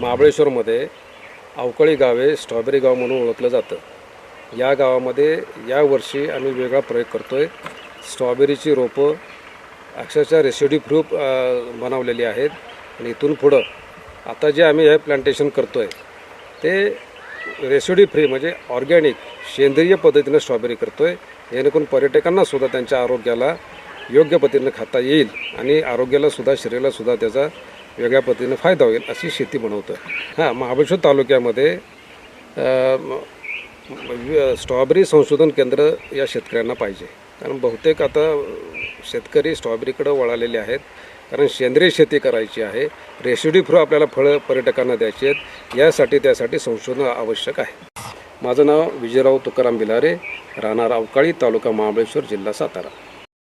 महाबळेश्वरमध्ये अवकाळी गावे स्ट्रॉबेरी गाव म्हणून ओळखलं जातं. या गावामध्ये यावर्षी आम्ही वेगळा प्रयोग करतो आहे स्ट्रॉबेरीची रोपं अक्षरशः रेसिडी प्रूफ बनवलेली आहेत. आणि इथून पुढं आता जे आम्ही हे प्लांटेशन करतो आहे ते रेसिडी फ्री म्हणजे ऑर्गॅनिक सेंद्रिय पद्धतीनं स्ट्रॉबेरी करतो आहे जेणेकरून पर्यटकांना सुद्धा त्यांच्या आरोग्याला योग्य पद्धतीनं खाता येईल आणि आरोग्यालासुद्धा शरीरालासुद्धा त्याचा वेगळ्या पद्धतीनं फायदा होईल अशी शेती बनवतं हां महाबळेश्वर तालुक्यामध्ये स्ट्रॉबेरी संशोधन केंद्र या शेतकऱ्यांना पाहिजे. कारण बहुतेक आता शेतकरी स्ट्रॉबेरीकडं वळालेले आहेत. कारण सेंद्रिय शेती करायची आहे. रेसिडी फ्रू आपल्याला फळं पर्यटकांना द्यायची आहेत. यासाठी त्यासाठी संशोधन आवश्यक आहे. माझं नाव विजयराव तुकाराम बिलारे राहणार अवकाळी तालुका महाबळेश्वर जिल्हा सातारा.